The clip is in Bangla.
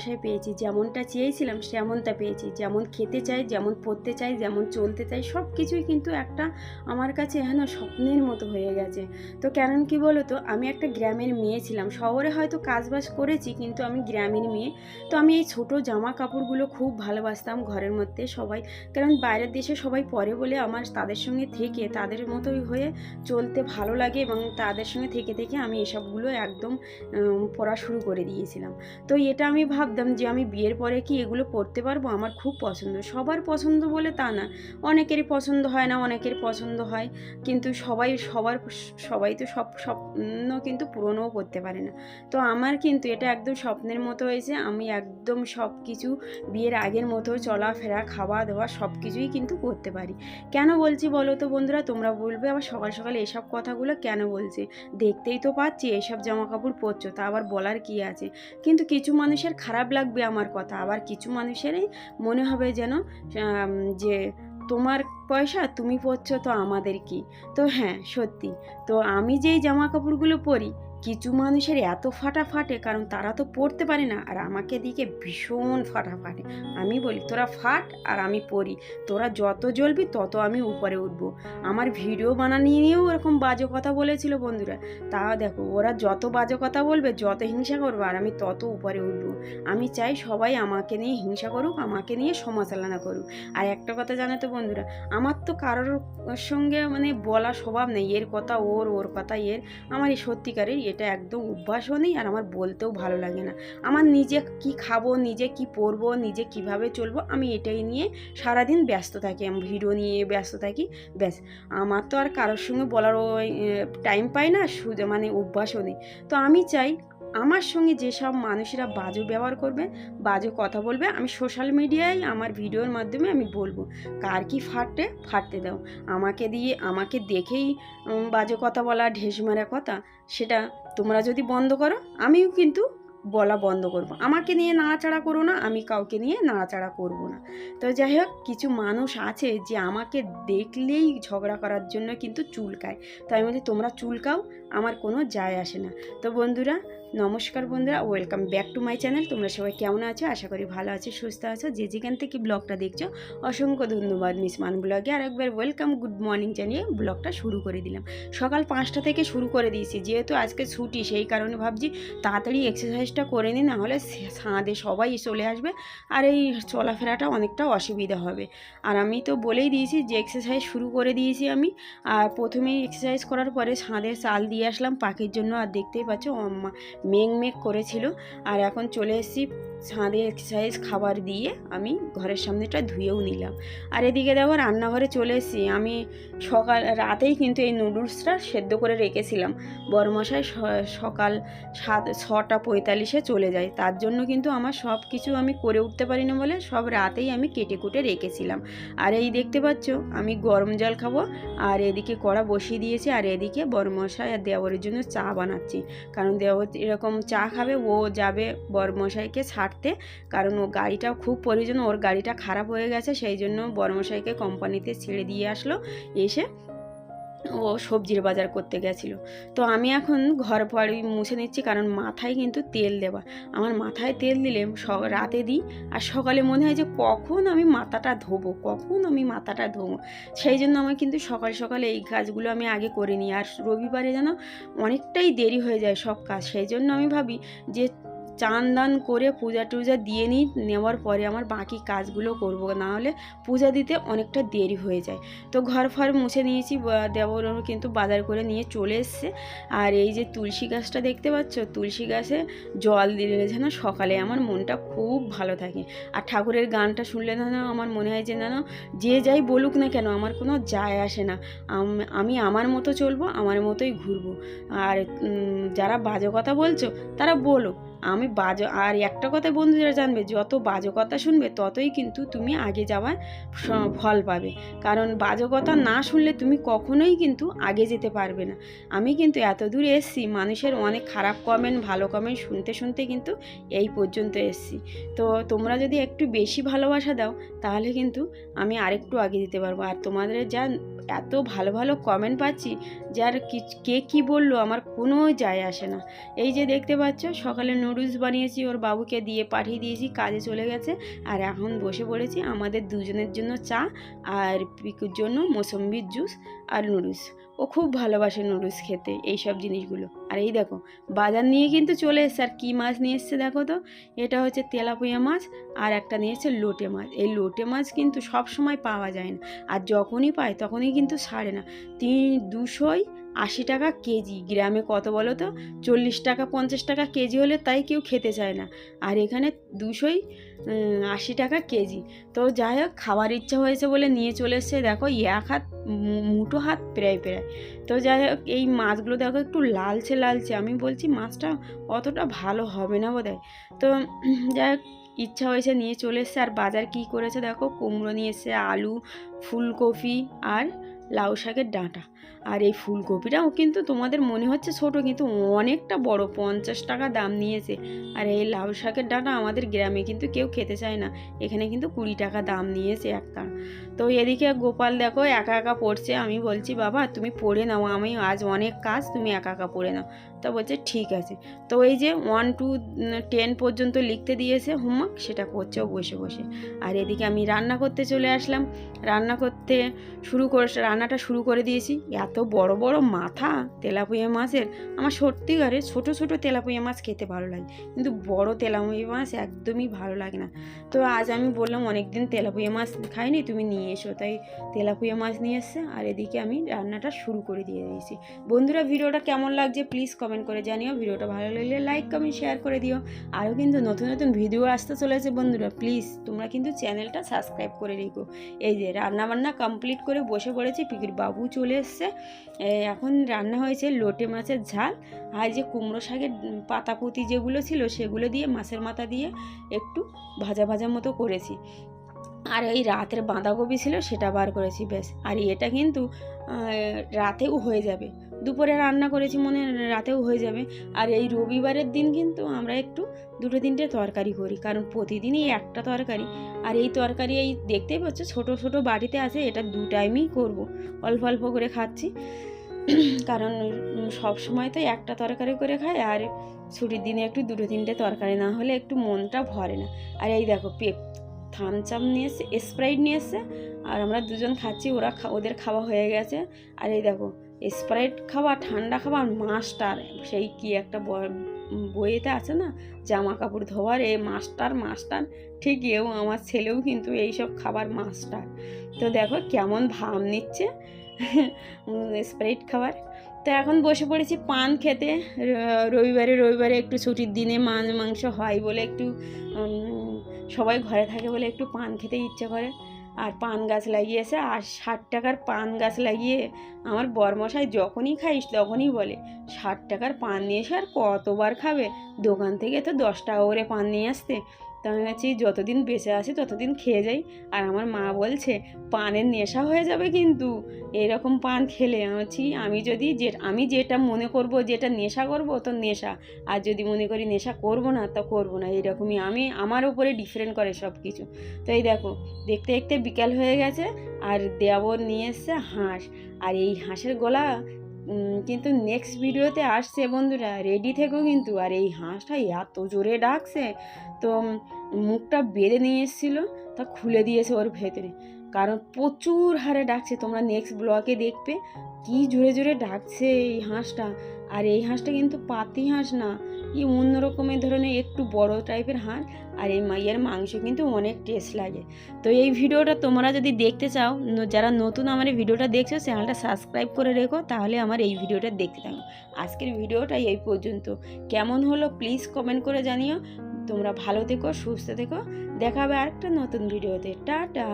বরমশাই পেয়েছি, যেমনটা চেয়েছিলাম সেমনটা পেয়েছি। যেমন খেতে চাই, যেমন পড়তে চাই, যেমন চলতে চাই সব কিছুই কিন্তু একটা আমার কাছে এখনও স্বপ্নের মতো হয়ে গেছে। তো কেন কি বলো তো আমি একটা গ্রামের মেয়ে ছিলাম, শহরে হয়তো কাজবাজ করেছি, কিন্তু আমি গ্রামের মেয়ে। তো আমি এই ছোট জামা কাপড়গুলো খুব ভালোবাসতাম ঘরের মধ্যে সবাই। কারণ বাইরের দেশে সবাই পরে বলে আমার তাদের সঙ্গে থেকে, তাদের মতোই হয়ে চলতে ভালো লাগে এবং তাদের সঙ্গে থেকে থেকে আমি এসবগুলো একদম পড়া শুরু করে দিয়েছিলাম। তো এটা আমি ভাবতাম যে আমি বিয়ের পরে কি এগুলো পড়তে পারব? আমার খুব পছন্দ। সবার পছন্দ বলে তা না। অনেকেরই পছন্দ হয় না, অনেকের পছন্দ হয়। কিন্তু সবাই, সবার সবাই তো সব, স্বপ্ন কিন্তু পূরণও করতে পারে না। তো আমার কিন্তু এটা একদম স্বপ্নের মতো হয়েছে। আমি একদম সব কিছু বিয়ের আগের মতো চলাফেরা খাওয়া দাওয়া সব কিছুই কিন্তু করতে পারি। কেন বলছি বলো তো বন্ধুরা? তোমরা বলবে আবার সকাল সকাল এসব কথাগুলো কেন বলছে? দেখতেই তো পাচ্ছি এসব জামা কাপড় পরছো, তা আবার বলার কি আছে? কিন্তু কিছু মানুষের খারাপ লাগবে আমার কথা। আবার কিছু মানুষেরই মনে হবে যেন যে তোমার পয়সা তুমি পড়ছো তো আমাদের কি? তো হ্যাঁ সত্যি। তো আমি যেই জামা কাপড়গুলো পরি কিছু মানুষের এত ফাটা ফাটে কারণ তারা তো পড়তে পারে না। আর আমাকে দিকে ভীষণ ফাটা ফাটে আমি বলি, তোরা ফাট আর আমি পড়ি। তোরা যত জ্বলবি, তত আমি উপরে উঠবো। আমার ভিডিও বানানি নিয়েও ওরকম বাজে কথা বলেছিল বন্ধুরা। তা দেখো, ওরা যত বাজে কথা বলবে, যত হিংসা করবে, আর আমি তত উপরে উঠবো। আমি চাই সবাই আমাকে নিয়ে হিংসা করুক, আমাকে নিয়ে সমাচালনা করুক। আর একটা কথা জানো তো বন্ধুরা, আমার তো কারোর সঙ্গে মানে বলা স্বভাব নেই। এর কথা ওর ওর কথা এর। আমার এই সত্যিকারের এটা একদম অভ্যাসও নেই আর আমার বলতেও ভালো লাগে না। আমার নিজে কি খাব, নিজে কি পরবো, নিজে কীভাবে চলবো, আমি এটাই নিয়ে সারাদিন ব্যস্ত থাকি। আমি ভিডিও নিয়ে ব্যস্ত থাকি, ব্যাস। আমার তো আর কারোর সঙ্গে বলারও টাইম পাই না মানে অভ্যাসও নেই তো আমি চাই আমার সঙ্গে যেসব মানুষেরা বাজে ব্যবহার করবে, বাজে কথা বলবে, আমি সোশ্যাল মিডিয়ায় আমার ভিডিওর মাধ্যমে আমি বলব, কার কি ফাটে ফাটতে দাও। আমাকে দিয়ে, আমাকে দেখেই বাজে কথা বলা, ঢেস মারা কথা, সেটা তোমরা যদি বন্ধ করো, আমিও কিন্তু বলা বন্ধ করব। আমাকে নিয়ে নাড়াচাড়া করো না, আমি কাউকে নিয়ে নাড়াচাড়া করব না। তো যাই হোক, কিছু মানুষ আছে যে আমাকে দেখলেই ঝগড়া করার জন্য কিন্তু চুলকায়। তো আমি বলি তোমরা চুলকাও, আমার কোনো যায় আসে না। তো বন্ধুরা নমস্কার বন্ধুরা welcome back to my channel তোমরা সবাই কেমন আছো? আশা করি ভালো আছো, সুস্থ আছো। যে যেখান থেকে ব্লগটা দেখছ, অসংখ্য ধন্যবাদ মিস মান ব্লগে আর একবার ওয়েলকাম গুড মর্নিং জানিয়ে ব্লগটা শুরু করে দিলাম। সকাল পাঁচটা থেকে শুরু করে দিয়েছি, যেহেতু আজকে ছুটি, সেই কারণে ভাবছি তাড়াতাড়ি এক্সারসাইজটা করে নিই, নাহলে সাঁদে সবাই চলে আসবে আর এই চলাফেরাটা অনেকটা অসুবিধা হবে। আর আমি তো বলেই দিয়েছি যে এক্সারসাইজ শুরু করে দিয়েছি আমি। আর প্রথমেই এক্সারসাইজ করার পরে ছাদে চাল দিয়ে আসলাম, পাখির জন্য। আর দেখতেই পাচ্ছ মেঘ মেঘ করেছিল। আর এখন চলে এসেছি ছাদে এক্সারসাইজ খাবার দিয়ে আমি ঘরের সামনেটা ধুয়েও নিলাম। আর এদিকে দেখো রান্নাঘরে চলে এসেছি। আমি সকাল, রাতেই কিন্তু এই নুডলসটা সেদ্ধ করে রেখেছিলাম। বড়মশাই স- সকাল সাত, ছটা পঁয়তাল্লিশে চলে যায়। তার জন্য কিন্তু আমার সব কিছু আমি করে উঠতে পারি না বলে সব রাতেই আমি কেটে কুটে রেখেছিলাম। আর এই দেখতে পাচ্ছ, আমি গরম জল খাব। আর এদিকে কড়া বসিয়ে দিয়েছি। আর এদিকে বড়মশাই আর দেওয়ারের জন্য চা বানাচ্ছি। কারণ দেওয়ার এরকম চা খাবে, ও যাবে বড়মশাইকে ছাড়তে কারণ ও গাড়িটা খুব প্রয়োজন, ওর গাড়িটা খারাপ হয়ে গেছে, সেই জন্য বড়মশাইকে কোম্পানিতে ছেড়ে দিয়ে আসলো। এসে ও সবজির বাজার করতে গেছিল। তো আমি এখন ঘর বাড়ি মুছে নিচ্ছি, কারণ মাথায় কিন্তু তেল দেওয়া। আমার মাথায় তেল দিলে রাতে দিই, আর সকালে মনে হয় যে কখন আমি মাথাটা ধোবো, কখন আমি মাথাটা ধোবো। সেই জন্য আমার কিন্তু সকাল সকালে এই কাজগুলো আমি আগে করে নিই আর রবিবারে যেন অনেকটাই দেরি হয়ে যায় সব কাজ, সেই জন্য আমি ভাবি যে চান দান করে পূজা টুজা দিয়ে নিই, নেওয়ার পরে আমার বাকি কাজগুলো করব। না হলে পূজা দিতে অনেকটা দেরি হয়ে যায়। তো ঘর ফর মুছে নিয়েছি দেবরও কিন্তু বাজার করে নিয়ে চলে এসছে। আর এই যে তুলসী গাছটা দেখতে পাচ্ছ? তুলসী গাছে জল দিলে যেন সকালে আমার মনটা খুব ভালো থাকে। আর ঠাকুরের গানটা শুনলে যেন আমার মনে হয় যে যেন যে যাই বলুক না কেন, আমার কোনো যায় আসে না। আমি আমার মতো চলবো, আমার মতোই ঘুরবো। আর যারা বাজে কথা বলছো, তারা বলো আমি বাজে, আর একটা কথা বন্ধুরা জানবে, যত বাজে কথা শুনবে, ততই কিন্তু তুমি আগে যাওয়ার ফল পাবে। কারণ বাজে কথা না শুনলে তুমি কখনোই কিন্তু আগে যেতে পারবে না। আমি কিন্তু এত দূর এসেছি, মানুষের অনেক খারাপ কমেন্ট ভালো কমেন্ট শুনতে শুনতে কিন্তু এই পর্যন্ত এসেছি। তো তোমরা যদি একটু বেশি ভালোবাসা দাও, তাহলে কিন্তু আমি আরেকটু আগে যেতে পারব। আর তোমাদের যা এত ভালো ভালো কমেন্ট পাচ্ছি যার কি, কে কী বলল আমার কোনো যায় আসে না। এই যে দেখতে পাচ্ছ, সকালে নুডলস বানিয়েছি, ওর বাবুকে দিয়ে পাঠিয়ে দিয়েছি, কাজে চলে গেছে। আর এখন বসে পড়েছি আমাদের দুজনের জন্য চা আর পিকুর জন্য মোসম্বির জুস আর নুডলস। ও খুব ভালোবাসে নুডলস খেতে এই সব জিনিসগুলো। আর এই দেখো, বাজার নিয়ে কিন্তু চলে এসছে। আর কী মাছ নিয়ে এসছে দেখো তো? এটা হচ্ছে তেলাপুয়া মাছ আর একটা নিয়ে এসছে লোটে মাছ। এই লোটে মাছ কিন্তু সব সময় পাওয়া যায় না। আর যখনই পায় তখনই কিন্তু ছাড়ে না। তিন, দুশোই আশি টাকা কেজি, গ্রামে কত বলো তো? চল্লিশ টাকা, পঞ্চাশ টাকা কেজি হলে তাই কেউ খেতে চায় না। আর এখানে দুশোই আশি টাকা কেজি। তো যাই হোক, খাবার ইচ্ছা হয়েছে বলে নিয়ে চলে এসছে। দেখো, এক হাত মুঠো হাত প্রায় প্রায়। তো যাই হোক, এই মাছগুলো দেখো একটু লালচে লালচে। আমি বলছি, মাছটা অতটা ভালো হবে না বোধ তো যাই হোক, ইচ্ছা হয়েছে নিয়ে চলে এসছে। আর বাজার কি করেছে দেখো? কুমড়ো নিয়ে এসছে, আলু, ফুলকপি আর লাউ শাকের ডাঁটা। আর এই ফুলকপিটাও কিন্তু তোমাদের মনে হচ্ছে ছোট, কিন্তু অনেকটা বড়, পঞ্চাশ টাকা দাম নিয়েছে। আর এই লাউ শাকের ডাঁটা আমাদের গ্রামে কিন্তু কেউ খেতে চায় না। এখানে কিন্তু কুড়ি টাকা দাম নিয়েছে একটা। তো এদিকে গোপাল দেখো একা একা পড়ছে। আমি বলছি, বাবা, তুমি পড়ে নাও। আমি আজ অনেক কাজ, তুমি একা একা পড়ে নাও। তো বলছে, ঠিক আছে। তো এই যে ওয়ান টু টেন পর্যন্ত লিখতে দিয়েছে হোমওয়ার্ক, সেটা করছে বসে বসে। আর এদিকে আমি রান্না করতে চলে আসলাম। রান্না করতে শুরু করে, রান্নাটা শুরু করে দিয়েছি। এত বড় বড় মাথা তেলাপুয়া মাছের। আমার সত্যিকারে ছোট ছোট তেলাপুয়া মাছ খেতে ভালো লাগে, কিন্তু বড় তেলাপুয়া মাছ একদমই ভালো লাগে না। তো আজ আমি বললাম, অনেকদিন তেলাপুয়া মাছ খাইনি, তুমি নিয়ে এসো। তাই তেলাপুয়া মাছ নিয়ে এসছে, আর এদিকে আমি রান্নাটা শুরু করে দিয়ে দিয়েছি। বন্ধুরা, ভিডিওটা কেমন লাগছে প্লিজ কমেন্ট করে জানিও। ভিডিওটা ভালো লাগলে লাইক কমেন্ট শেয়ার করে দিও। আরও কিন্তু নতুন নতুন ভিডিও আসতে চলেছে বন্ধুরা প্লিজ তোমরা কিন্তু চ্যানেলটা সাবস্ক্রাইব করে রেখো। এই যে রান্না বান্না কমপ্লিট করে বসে পড়েছি পিকির বাবু চলে এসছে। এখন রান্না হয়েছে লোটে মাছের ঝাল আর যে কুমড়ো শাকের উম, পাতাপুতি যেগুলো ছিল সেগুলো দিয়ে মাছের মাথা দিয়ে একটু ভাজা ভাজা মতো করেছি। আর এই রাতের বাঁধাকপি ছিল সেটা বার করেছি বেশ আর এটা কিন্তু রাতেও হয়ে যাবে। দুপুরে রান্না করেছি মনে রাতেও হয়ে যাবে। আর এই রবিবারের দিন কিন্তু আমরা একটু দুটো তিনটে তরকারি করি, কারণ প্রতিদিনই একটা তরকারি। আর এই তরকারি এই দেখতেই পাচ্ছ, ছোট ছোট বাটিতে আছে, এটা দু টাইমই করব। অল্প অল্প করে খাচ্ছি। কারণ সব সময় তো একটা তরকারি করে খায় আর ছুটির দিনে একটু দুটো তিনটে তরকারি না হলে একটু মনটা ভরে না। আর এই দেখো পেপ থামচাম নিয়ে এসছে স্প্রাইট নিয়ে এসছে, আর আমরা দুজন খাচ্ছি, ওরা ওদের খাওয়া হয়ে গেছে। আর এই দেখো স্প্রাইট খাওয়া, ঠান্ডা খাওয়া মাস্টার সেই কি একটা বইয়েতে আছে না জামা কাপড় ধোয়ার, এই মাস্টার মাস্টার ঠিক এও আমার ছেলেও কিন্তু এইসব খাবার মাস্টার তো দেখো কেমন ভাব নিচ্ছে স্প্রাইট খাবার তো এখন বসে পড়েছি পান খেতে রবিবারে রবিবারে একটু ছুটির দিনে মাছ, মাংস হয় বলে একটু সবাই ঘরে থাকে বলে একটু পান খেতে ইচ্ছে করে। আর পান গাছ লাগিয়েছে, আর ষাট টাকার পান গাছ লাগিয়ে আমার বরমশাই যখনই খাইস তখনই বলে, ষাট টাকার পান নিয়ে এসে আর কতবার খাবে? দোকান থেকে তো দশ টাকা করে পান নিয়ে আসতে। তো আমি ভাবছি যতদিন বেঁচে আছি ততদিন খেয়ে যাই। আর আমার মা বলছে, পানের নেশা হয়ে যাবে কিন্তু। এরকম পান খেলে আমি আমি যদি যে, আমি যেটা মনে করব যেটা নেশা করব তো নেশা। আর যদি মনে করি নেশা করব না তো করব না। এরকমই আমি, আমার উপরে ডিফারেন্ট করে সব কিছু তো এই দেখো, দেখতে দেখতে বিকাল হয়ে গেছে, আর দেওয়ার নিয়ে এসছে হাঁস। আর এই হাঁসের গলা কিন্তু নেক্সট ভিডিওতে আসছে বন্ধুরা রেডি থেকেও কিন্তু। আর এই হাঁসটা এত জোরে ডাকছে, তো মুখটা বেঁধে নিয়ে এসেছিল, তা খুলে দিয়েছে ওর ভেতরে। কারণ প্রচুর হারে ডাকছে, তোমরা নেক্সট ব্লগে দেখবে। কি জোরে জোরে ডাকছে এই হাঁসটা। আর এই হাঁসটা কিন্তু পাতি হাঁস না। কি অন্য রকমের ধরনের একটু বড় টাইপের হাঁস আর এই মাইয়ের মাংস কিন্তু অনেক টেস্ট লাগে। তো এই ভিডিওটা তোমরা যদি দেখতে চাও যারা নতুন আমার এই ভিডিওটা দেখছ, চ্যানেলটা সাবস্ক্রাইব করে রেখো, তাহলে আমার এই ভিডিওটা দেখতে থাকো। আজকের ভিডিওটা এই পর্যন্ত। কেমন হলো প্লিজ কমেন্ট করে জানিও। তোমরা ভালো থেকো, সুস্থ থেকো। দেখা হবে আরেকটা নতুন ভিডিওতে। টাটা!